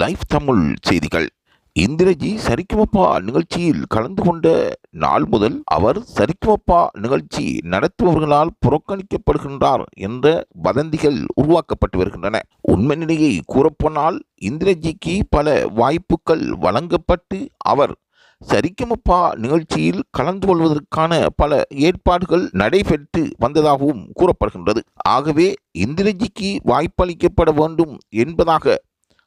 Live Tamil செய்திகள். இந்திரஜி சரிக்குமப்பா நிகழ்ச்சியில் கலந்து கொண்ட நாள் முதல் அவர் சரிக்குமப்பா நிகழ்ச்சி நடத்துபவர்களால் புறக்கணிக்கப்படுகின்றார் என்ற வதந்திகள் உருவாக்கப்பட்டு வருகின்றன. உண்மை நிலையை கூறப்போனால் இந்திரஜிக்கு பல வாய்ப்புகள் வழங்கப்பட்டு அவர் சரிக்குமப்பா நிகழ்ச்சியில் கலந்து கொள்வதற்கான பல ஏற்பாடுகள் நடைபெற்று வந்ததாகவும் கூறப்படுகின்றது. ஆகவே இந்திரஜிக்கு வாய்ப்பளிக்கப்பட வேண்டும் என்பதாக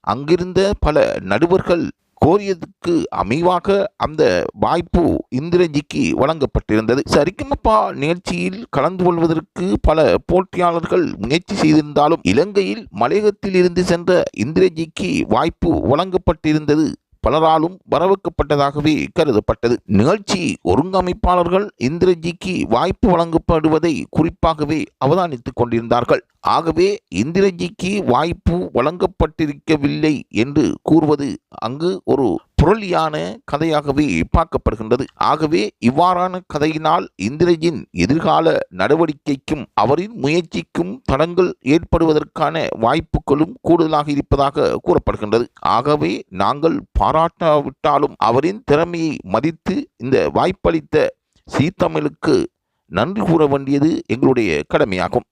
அங்கிருந்த பல நடுவர்கள் கோரியதுக்கு அமைவாக அந்த வாய்ப்பு இந்திரஜிக்கு வழங்கப்பட்டிருந்தது. சரிக்குமப்பா நிகழ்ச்சியில் கலந்து கொள்வதற்கு பல போட்டியாளர்கள் முயற்சி செய்திருந்தாலும் இலங்கையில் மலையகத்தில் இருந்து சென்ற இந்திரஜிக்கு வாய்ப்பு வழங்கப்பட்டிருந்தது. பலராலும் வரவேற்கப்பட்டதாகவே கருதப்பட்டது. நிகழ்ச்சி ஒருங்கமைப்பாளர்கள் இந்திரஜிக்கு வாய்ப்பு வழங்கப்படுவதை குறிப்பாகவே அவதானித்துக் கொண்டிருந்தார்கள். ஆகவே இந்திரஜிக்கு வாய்ப்பு வழங்கப்பட்டிருக்கவில்லை என்று கூறுவது அங்கு ஒரு புரளியான கதையாகவே பார்க்கப்படுகின்றது. ஆகவே இவ்வாறான கதையினால் இந்திரஜின் எதிர்கால நடவடிக்கைக்கும் அவரின் முயற்சிக்கும் தடங்கள் ஏற்படுவதற்கான வாய்ப்புகளும் கூடுதலாக இருப்பதாக கூறப்படுகின்றது. ஆகவே நாங்கள் பாராட்டாவிட்டாலும் அவரின் திறமையை மதித்து இந்த வாய்ப்பளித்த சீத்தமிழுக்கு நன்றி கூற வேண்டியது எங்களுடைய கடமையாகும்.